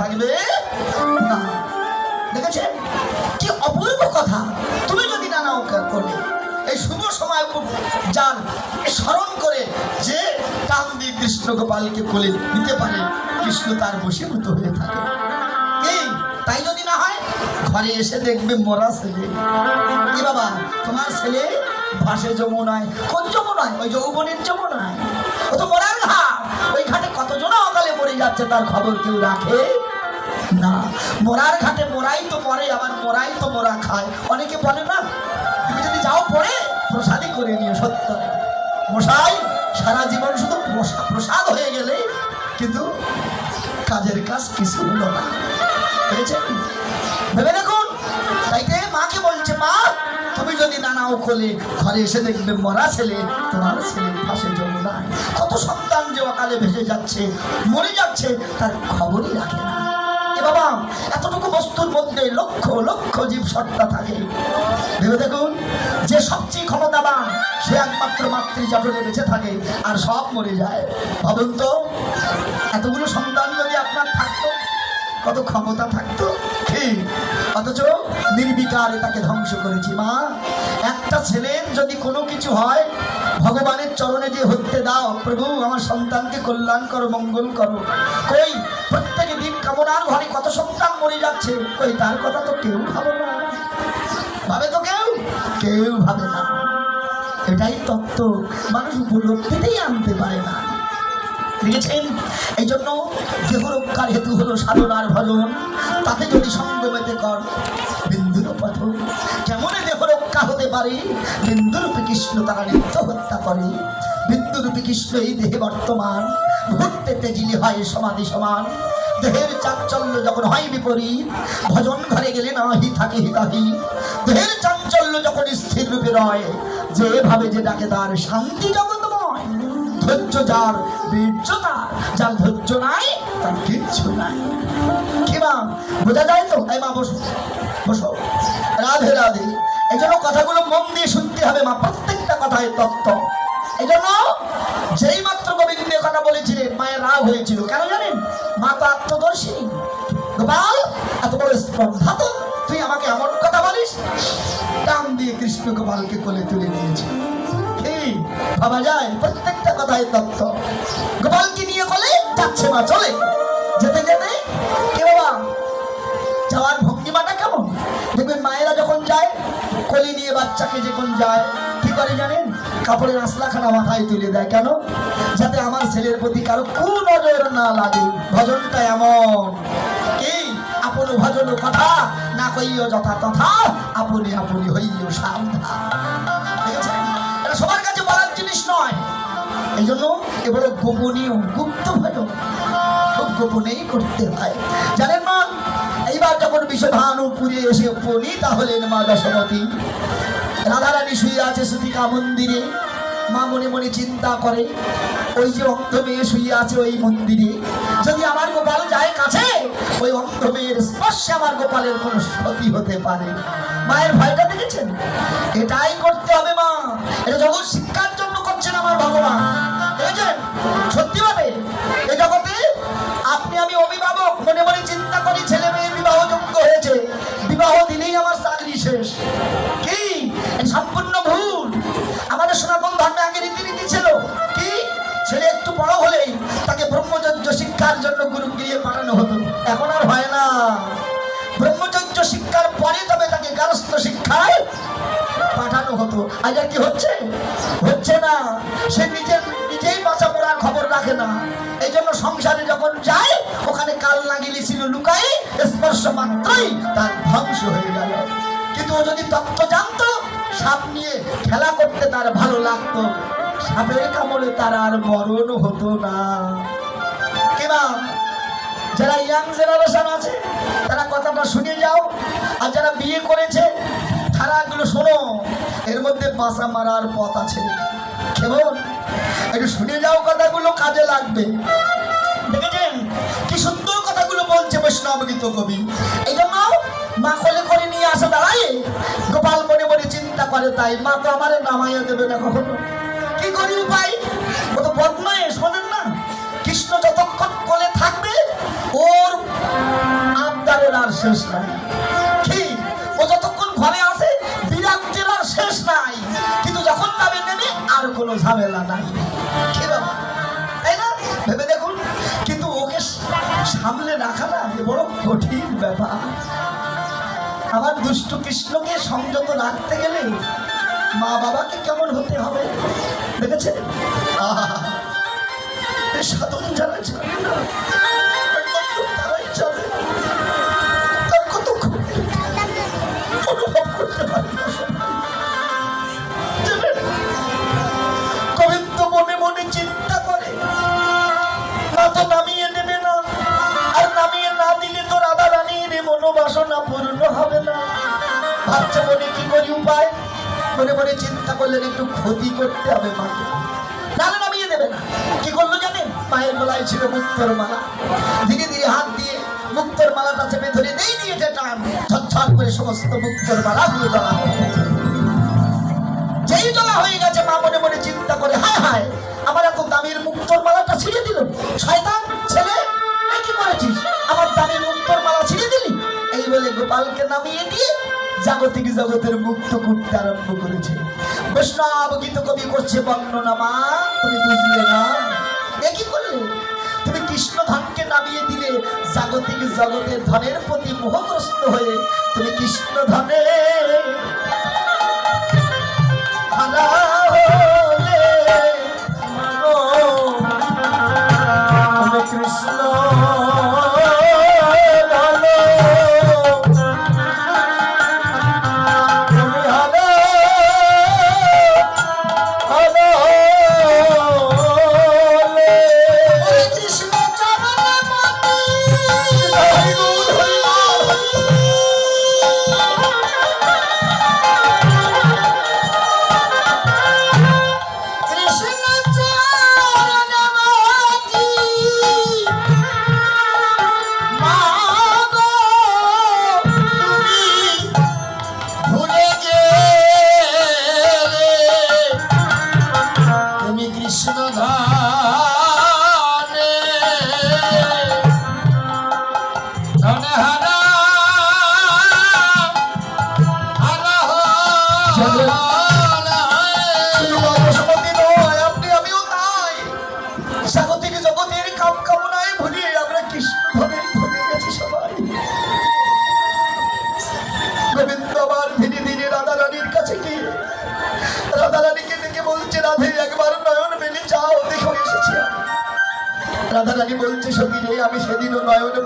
থাকবে? না। দেখেছেন কি অপূর্ব কথা। তুমি যদি নানা অঙ্কার করবে? এই শুভ সময় যান স্মরণ করে যে টান দিয়ে কৃষ্ণ গোপালকে কোলে নিতে পারে, কৃষ্ণ তার বশীভূত হয়ে থাকে। এই তাই যদি না হয়, ঘরে এসে দেখবে মরা ছেলে। কি বাবা? তোমার ছেলে ভাসে যমুনায়। কোন যমুনায়? ওই যৌবনের যমুনায়। ও তো মরার ঘাট। ওই ঘাটে কতজন অকালে মরে যাচ্ছে তার খবর কেউ রাখে? না। মরার ঘাটে মোরাই তো মরে, আবার মোরাই তো মোরা খায়। অনেকে বলে না, তুমি যদি যাও পরে প্রসাদই করে নিও, সত্য মশাই, সারা জীবন শুধু প্রসা- প্রসাদ হয়ে গেলে কিন্তু কাজের কাজ কিছু হলো না। ভেবে দেখুন, তাইতে মাকে বলছে, মা, তুমি যদি নানাও খোলে ঘরে এসে দেখবে মরা ছেলে, তোমার ছেলে পাশে যমুনায় কত সন্তান যে অকালে ভেসে যাচ্ছে, মরে যাচ্ছে, তার খবরই রাখে না। এ বাবা, এতটুকু বস্তুর মধ্যে লক্ষ লক্ষ জীব সত্তা থাকে। ভেবে দেখুন, যে সবচেয়ে ক্ষমতাবান, সে একমাত্র মাতৃ জটনে বেঁচে থাকে আর সব মরে যায়। ভাবুন তো, এতগুলো সন্তান যদি আপনার থাকতো, কত ক্ষমতা থাকতো? অথচ নির্বিকারে তাকে ধ্বংস করেছি, মা। একটা ছেলের যদি কোনো কিছু হয়, ভগবানের চরণে যে হতে দাও, প্রভু, আমার সন্তানকে কল্যাণ করো, মঙ্গল করো। কই? প্রত্যেকে কামনার ঘরে কত সন্তান মরে যাচ্ছে, কই তার কথা তো কেউ ভাবে না। ভাবে তো কেউ? কেউ ভাবে না। এটাই তত্ত্ব। মানুষ উপলব্ধিতেই আনতে পারে না। দেখেছেন? এই জন্য দেহ রক্ষার হেতু হলো সাধনার ভজন। তাতে যদি সঙ্গমেতে কর, বিন্দুর পথ। কেমন দেহ রক্ষা হতে পারে, বিন্দুরূপী কৃষ্ণ তারা নিত্য হত্যা করে। বিন্দুরূপী কৃষ্ণ এই দেহে বর্তমান। ঘুরতে তেজিলি হয় সমাধি সমান। দেহের চাঞ্চল্য যখন হয় বিপরীত, ভজন ঘরে গেলে নাহি থাকে হিতাহি। দেহের চাঞ্চল্য যখন স্থির রূপে রয়, যেভাবে যে ডাকে তার শান্তি জগৎময়। ধৈর্য যার যার ধৈর্য নাই, তার কিচ্ছু নাই। কি মা, বোঝা যায় তো? এই মা, বসো বসো। রাধে রাধে। এই জন্য কথাগুলো মন দিয়ে শুনতে হবে মা, প্রত্যেকটা কথায় তত্ত্ব। এই জন্য যেই মাত্র কথা বলেছিলেন মায়ের রাগ হয়েছিল। কেন জানেন? মা তো আত্মদর্শী। গোপাল, এত বড় স্পর্ধা তো। তুই আমাকে এমন কথা বলিস? টান দিয়ে কৃষ্ণ গোপালকে কোলে তুলে নিয়েছে। ভাবা যায়, প্রত্যেকটা কথায় তত্ত্ব। গোপালকে নিয়ে বলে যাচ্ছে মা, চলে। যেতে যেতে, কে বাবা? যাওয়ার ভঙ্গিমাটা কেমন? দেখবেন মায়েরা যখন যায়, কলি নিয়ে বাচ্চাকে যখন যায়, কি করে জানেন? কাপড়ের আসলাখানা মাথায় তুলে দেয়। কেন? যাতে আমার ছেলের প্রতি কারও কোন নজর না লাগে। ভজনটা এমন। কি? না যথা তথা সবার কাছে বলার জিনিস নয়। এই জন্য গুপ্ত গোপনেই করতে হয়। জানেন মা, এইবার যখন বিষধানুপুরে এসে উপনীতা হলেন মা দশমতী রাধারানী শুয়ে আছে সুতিকা মন্দিরে। মা মনে মনে চিন্তা করে, ওই যে অন্ধ মেয়ে শুয়ে আছে ওই মন্দিরে। যদি আমার গোপাল যায় কাছে, ওই অন্ধ মেয়ের স্পর্শে আমার গোপালের কোনো ক্ষতি হতে পারে। মায়ের ভয়টা দেখেছেন? এটাই করতে হবে মা। এটা জগৎ শিক্ষার জন্য করছেন আমার ভগবান। দেখেছেন? সত্যি ভাবে এ জগতে আপনি আমি অভিভাবক। মনে মনে চিন্তা করি, ছেলে মেয়ের বিবাহ যোগ্য হয়েছে। বিবাহ দিলেই আমার চাকরি শেষ। কি? সম্পূর্ণ ভুল। আমাদের সনাতন ধর্মে আগে রীতিনীতি ছিল কি? ছেলে একটু বড় হলেই তাকে ব্রহ্মচর্য শিক্ষার জন্য গুরু গিয়ে পাঠানো হতো। এখন আর হয় না। ব্রহ্মচর্য শিক্ষার পরে তবে তাকে গারস্থ শিক্ষায় পাঠানো হতো। আজ কি হচ্ছে? হচ্ছে না। সে নিজের নিজেই বাঁচা পড়ার খবর রাখে না। এই জন্য সংসারে যখন যায়, ওখানে কাল লাগিলি ছিল লুকাই স্পর্শ মাত্রই তার ধ্বংস হয়ে গেল। কিন্তু ও যদি তত্ত্ব জানতো, সাপ নিয়ে খেলা করতে তার ভালো লাগতো। সাপের কামড়ে তার আর মরণ হতো না। যারা ইয়াং জেনারেশন আছে, তারা কথাটা শুনে যাও। আর যারা বিয়ে করেছে, তারা এগুলো শোনো। এর মধ্যে বাসা মারার পথ আছে। কেমন একটু শুনে যাও কথাগুলো, কাজে লাগবে। দেখেছেন? কি সুন্দর কথাগুলো বৈষ্ণব গীত কবি। এই জন্য মা গোপাল মনে মনে চিন্তা করে, তাই মা তো আমারে নামাইয়া দেবে না কখনো? কি করি উপায় ও তো বদমায় শোনেন না। কৃষ্ণ যতক্ষণ কোলে থাকবে, ওর আবদারের আর শেষ নাই। কি? ও যতক্ষণ ঘরে আসে বিরাটের আর শেষ নাই। কিন্তু যখন যাবে নেমে আর কোনো ঝামেলা নাই। কি ব্যাপার? তাই না? ভেবে দেখুন। কিন্তু ওকে সামলে রাখা না বড় কঠিন ব্যাপার। আমার দুষ্ট কৃষ্ণকে সংযত রাখতে গেলে মা বাবাকে কেমন হতে হবে? দেখেছে আহা এ সাধন যারা জানে না ভাবছে মনে কি করি উপায়? মনে মনে চিন্তা করলেন, একটু ক্ষতি করতে হবে মাকে। নামিয়ে দেবে না। কি করল জানেন? মায়ের গলায় ছিল মুক্তর মালা। ধীরে ধীরে হাত দিয়ে মুক্তর মালাটা চেপে ধরে নেই দিয়েছে টান। করে সমস্ত মুক্তর মালা গুলো যেই তোলা হয়ে গেছে, মা মনে মনে চিন্তা করে, হায় হায়, আমার এত দামের মুক্তর মালাটা ছিঁড়ে দিল। শয়তান, ছেলে কি করেছিস? আমার দামের মুক্তর মালা ছিঁড়ে দিলি? এই বলে গোপালকে নামিয়ে দিয়ে জাগতিক জগতের মুক্ত করতে আরম্ভ করেছে। বৈষ্ণব গীত কবি করছে বর্ণনা মা তুমি বুঝলে না? একই করলে তুমি কৃষ্ণ ধনকে নামিয়ে দিলে জাগতিক জগতের ধনের প্রতি মোহগ্রস্ত হয়ে তুমি কৃষ্ণ ধনে হারা কৃষ্ণ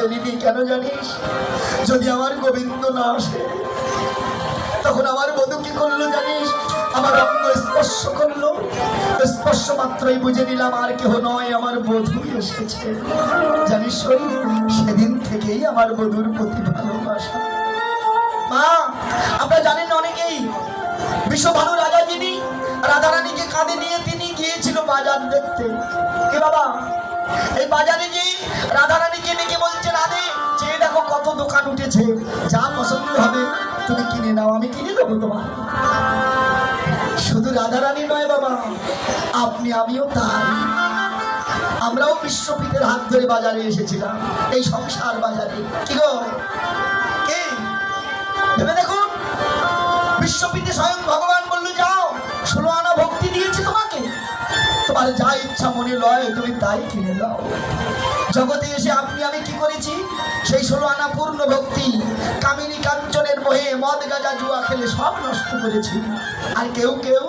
বেলিনি কেন জানিস? যদি আমার গোবিন্দ না আসে, তখন আমার বধূ কি করল জানিস? আমার অঙ্গ স্পর্শ করল। স্পর্শ মাত্রই বুঝে নিলাম আর কেহ নয়, আমার বধূ এসেছে। জানিস সেদিন থেকেই আমার বধূর প্রতি ভালোবাসা। মা আপনারা জানেন অনেকেই বিশ্বভানু রাজা যিনি, রাধারানীকে কাঁধে নিয়ে তিনি গিয়েছিল বাজার দেখতে। এ বাবা? এই বাজারে যে রাধারানীকে চেয়ে দেখো কত দোকান উঠেছে, যা পছন্দ হবে তুমি কিনে নাও, আমি কিনে দেবো তোমার। শুধু রাধারানী নয় বাবা, আপনি, আমিও তাই। আমরাও বিশ্বপীঠের হাত ধরে বাজারে এসেছিলাম, এই সংসার বাজারে। কি গো? কে? ভেবে দেখুন, বিশ্বপীঠে স্বয়ং ভগবান বলল, যাও, ষোলো আনা ভক্তি দিয়েছি তোমাকে। তোমার যা ইচ্ছা মনে লয়, তুমি তাই কিনে দাও জগতে এসে আপনি, আমি কি করেছি? সেই ষোলো আনা পূর্ণ ভক্তি, কামিনী কাঞ্চনের মোহে মদ গাজা জুয়া খেলে সব নষ্ট করেছি। আর কেউ কেউ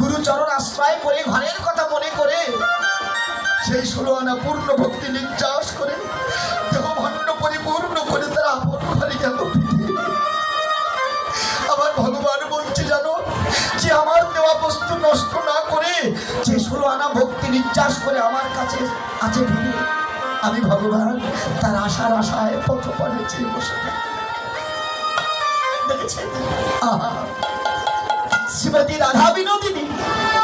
গুরুচরণ আশ্রয় করে ঘরের কথা মনে করে সেই ষোলো আনা পূর্ণ ভক্তি নির্যাস করে দেহ ভণ্ড পরিপূর্ণ করে তারা আপন ঘরে গেল আমার ভগবান বলছে, জানো, যে আমার দেওয়া বস্তু নষ্ট না করে যে ষোলো আনা ভক্তি নির্যাস করে আমার কাছে আছে ভিড়ে আমি ভগবান, তার আশার আশায় পথ পরে চেয়ে বসে শ্রীমতী রাধা বিনোদিনী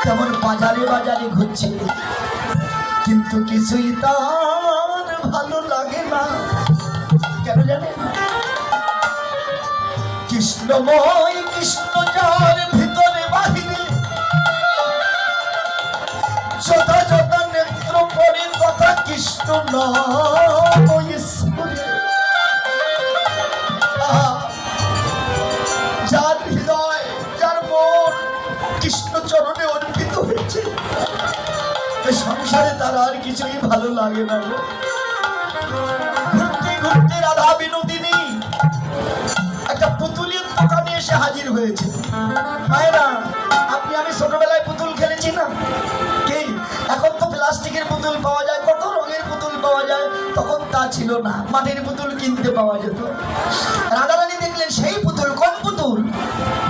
কেমন বাজারে বাজারে ঘুরছে। কিন্তু কিছুই তার ভালো লাগে না। কেন জানে কৃষ্ণময় কৃষ্ণ নাম যার হৃদয়, যার মন কৃষ্ণ চরণে অর্পিত হয়েছে সংসারে তার আর কিছুই ভালো লাগে না। ঘুরতে ঘুরতে রাধা বিনোদিনী একটা পুতুলের দোকানে এসে হাজির হয়েছে। মায়েরা আপনি, আমি ছোটবেলায় পুতুল খেলেছি না? প্লাস্টিকের পুতুল পাওয়া যায় কত রঙের পুতুল পাওয়া যায় তখন তা ছিল না। মাটির পুতুল কিনতে পাওয়া যেত। রাধারানী দেখলেন সেই পুতুল কোন পুতুল?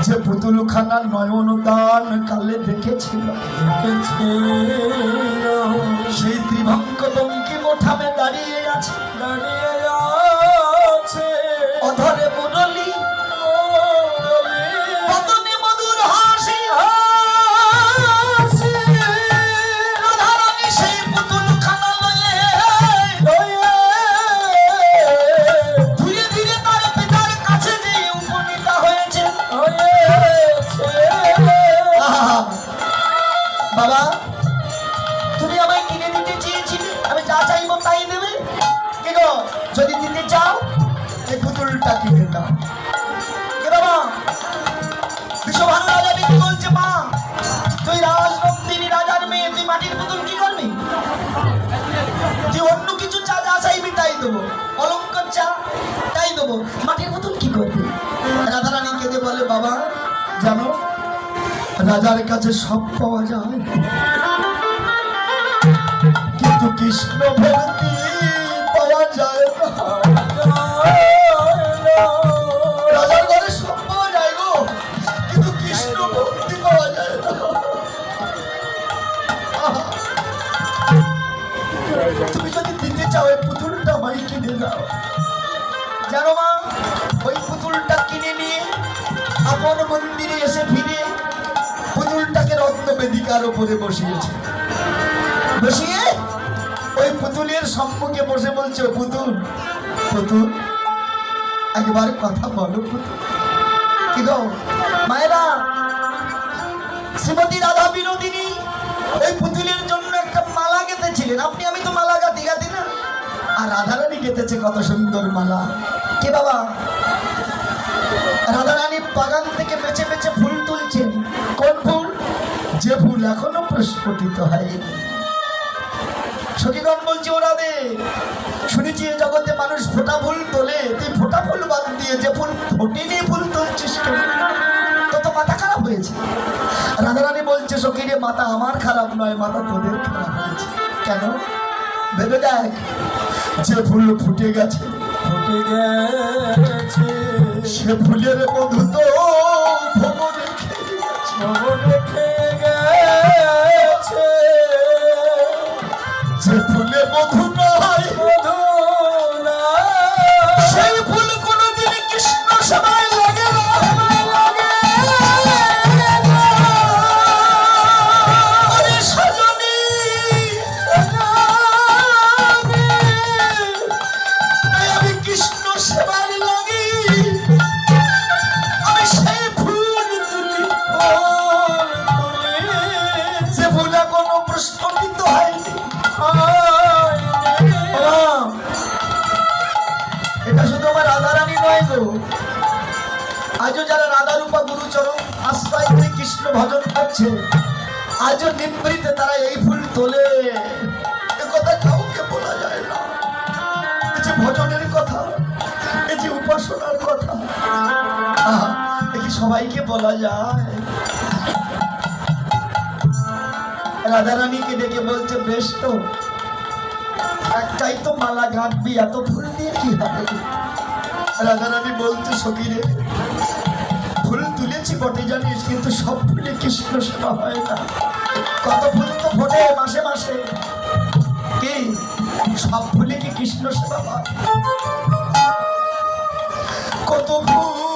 যে পুতুল খানা নয়ন দান কালে দেখেছিল। সেই ত্রিভঙ্গ বঙ্কিম মোঠামে দাঁড়িয়ে আছে। অধরে দেবো। অলঙ্কার চা তাই দেবো। মাটির মতন কি করবি? রাধারানী কেঁদে বলে, বাবা, জানো, রাজার কাছে সব পাওয়া যায়। কিন্তু কৃষ্ণ মা ওই পুতুলটা কিনে নিয়ে আপন মন্দিরে এসে ফিরে পুতুলটাকে রত্ন বেদিকার উপরে বসিয়েছে। বসিয়ে ওই পুতুলের সম্মুখে বসে বলছে, পুতুল পুতুল, একবার কথা বলো পুতুল। কি গো, মায়েরা, শ্রীমতী রাধা বিনোদিনী, ওই পুতুলের জন্য একটা মালা গেঁথেছিলেন। আপনি, আমি তো মালা গাতি গাতি না। আর রাধারানী গেঁথেছে কত সুন্দর মালা। কে বাবা? রাধারানী বাগান থেকে বেছে বেছে ফুল তুলছেন। কোন ফুল? যে ফুল এখনও প্রস্ফুটিত হয়নি। সখীগণ বলছি ওরা দে শুনেছি এ জগতে মানুষ ফোটা ফুল তোলে। তুই ফোটা ফুল বাদ দিয়ে যে ফুল ফোটেনি, ফুল তুলছিস তো তো মাথা খারাপ হয়েছে। রাধারানী বলছে সখীরে মাথা আমার খারাপ নয়, মাথা তোদের খারাপ হয়েছে। কেন? ভেবে দেখ, যে ফুল ফুটে গেছে। সে ফুলের মধু তো ভ্রমণে খেয়ে গেছে। যে ফুলে মধু ভজন করছে আজও নিবৃতে তারা এই ফুল তোলে। কথা কাউকে বলা যায় না। এই যে ভজনের কথা এই যে উপাসনার কথা। সবাইকে বলা যায়? রাধারানীকে ডেকে বলছে, বেশ তো, একটাই তো মালা গাঁথবি এত ফুল দিয়ে কি হবে? রাধারানী বলছে ফুল তুলেছি বটে জানিস কিন্তু সব ফুলে কৃষ্ণ সেবা হয় না। কত ফুল তো ফোটে মাসে মাসে। কি? সব ফুলে কি কৃষ্ণ সেবা হয়? কত ফুল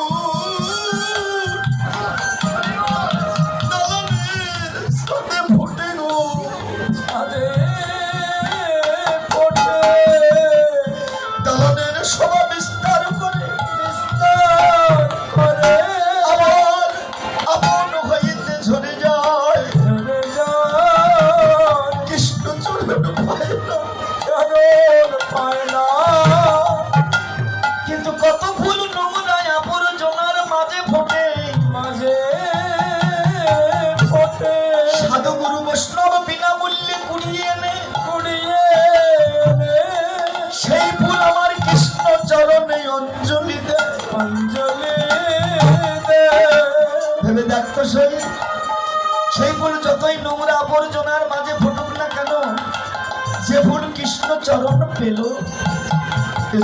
চরণ পেল।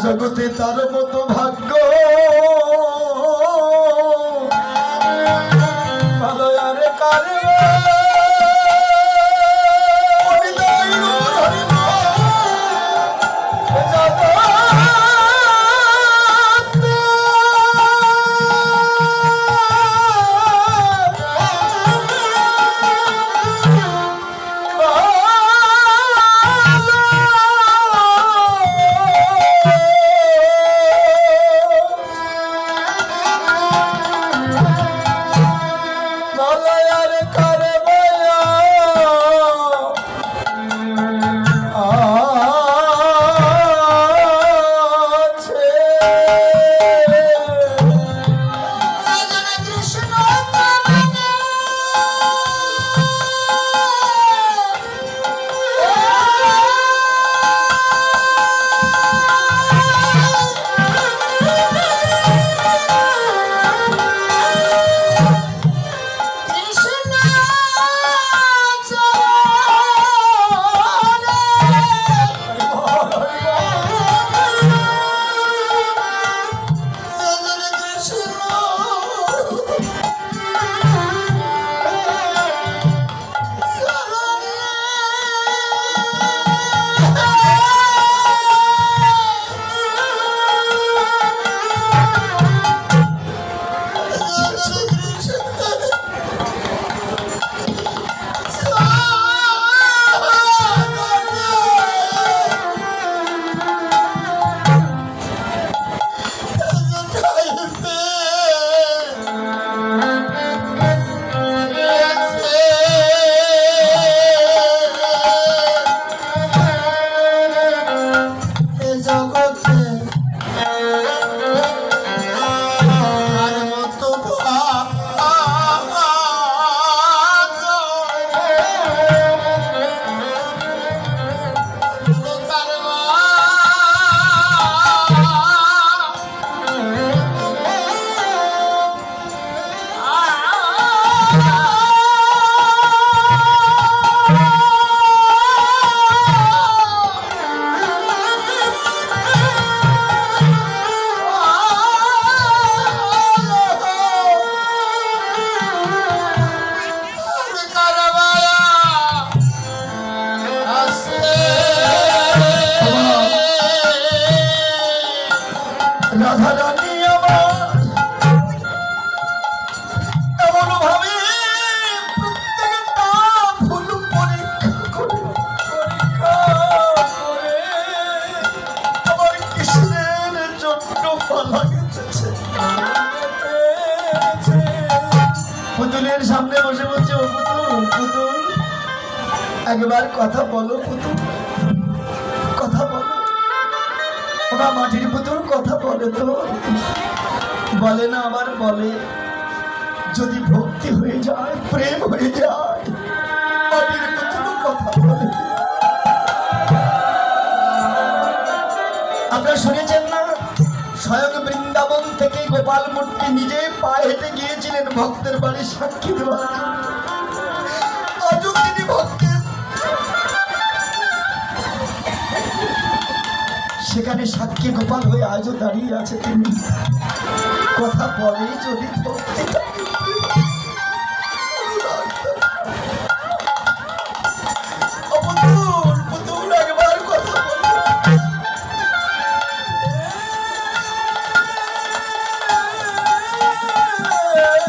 জগতে তার মতো ভাগ্য। আপনারা শুনেছেন না? স্বয়ং বৃন্দাবন থেকে গোপাল মূর্তি নিজে পায়ে হেঁটে গিয়েছিলেন ভক্তের বাড়ি সাক্ষী দেওয়ার সেখানে সাক্ষী গোপাল হয়ে আজও দাঁড়িয়ে আছে তিনি। কথা বলেই চলিত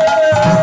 Yeah.